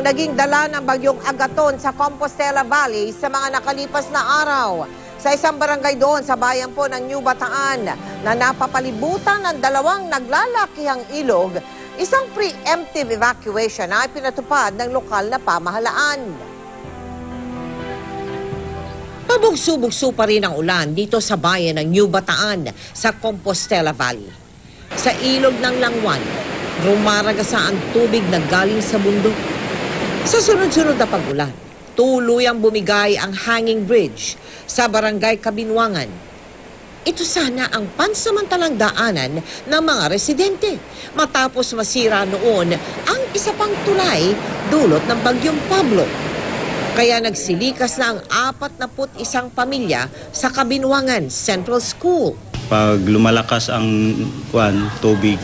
ang naging dala ng bagyong Agaton sa Compostela Valley sa mga nakalipas na araw. Sa isang barangay doon sa bayan po ng New Bataan na napapalibutan ng dalawang naglalakihang ilog, isang preemptive evacuation ay pinatupad ng lokal na pamahalaan. Pabugso-bugso pa rin ang ulan dito sa bayan ng New Bataan sa Compostela Valley. Sa ilog ng Langwan, rumaragasa ang tubig na galing sa bundok. Sa sunod-sunod na pagulan, tuluyang bumigay ang hanging bridge sa barangay Kabinwangan. Ito sana ang pansamantalang daanan ng mga residente matapos masira noon ang isa pang tulay dulot ng bagyong Pablo. Kaya nagsilikas na ang apat na put isang pamilya sa Kabinwangan Central School. Pag lumalakas ang kwan, tubig,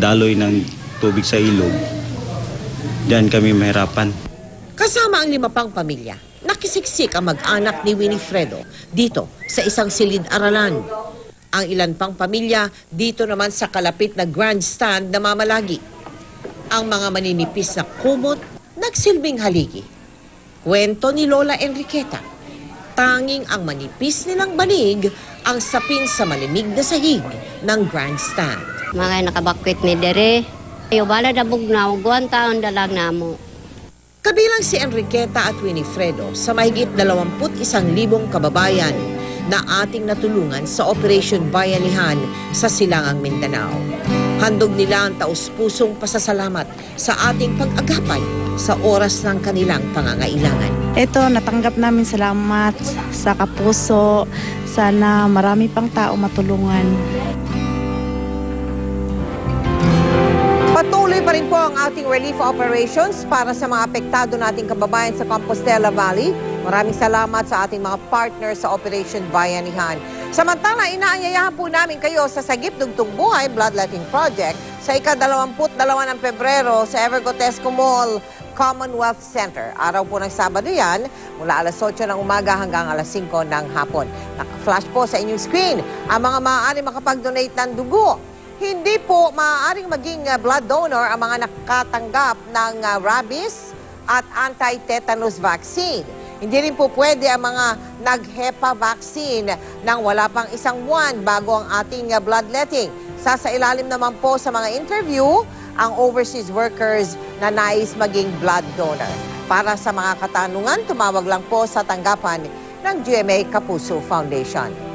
daloy ng tubig sa ilog, diyan kami mahirapan. Kasama ang lima pang pamilya, nakisiksik ang mag-anak ni Winifredo dito sa isang silid-aralan. Ang ilan pang pamilya dito naman sa kalapit na grandstand na mamalagi. Ang mga maninipis na kumot nagsilbing haligi. Kwento ni Lola Enriqueta, tanging ang manipis nilang banig ang sapin sa malimig na sahig ng grandstand. Mga nakabakwit ni Dere. Ayo bala na bugnaw, guwan taon dalag namo. Kabilang si Enriqueta at Winifredo sa mahigit 21,000 kababayan na ating natulungan sa Operation Bayanihan sa Silangang Mindanao. Handog nila ang taus-pusong pasasalamat sa ating pag-agapay sa oras ng kanilang pangangailangan. Ito, natanggap namin salamat sa kapuso. Sana marami pang tao matulungan. Patuloy pa rin po ang ating relief operations para sa mga apektado nating kababayan sa Compostela Valley. Maraming salamat sa ating mga partners sa Operation Bayanihan. Samantala, inaanyayahan po namin kayo sa Sagip Dugtong Buhay Bloodletting Project sa ika-22 ng Pebrero sa Evergotesco Mall Commonwealth Center. Araw po ng Sabado yan, mula alas 8 ng umaga hanggang alas 5 ng hapon. Naka-flash po sa inyong screen ang mga maaari makapag-donate ng dugo hindi po maaaring maging uh, blood donor ang mga nakatanggap ng uh, rabies at anti-tetanus vaccine. Hindi rin po pwede ang mga nag-HEPA vaccine nang wala pang isang buwan bago ang ating uh, bloodletting. Sasailalim naman po sa mga interview ang overseas workers na nais maging blood donor. Para sa mga katanungan, tumawag lang po sa tanggapan ng GMA Kapuso Foundation.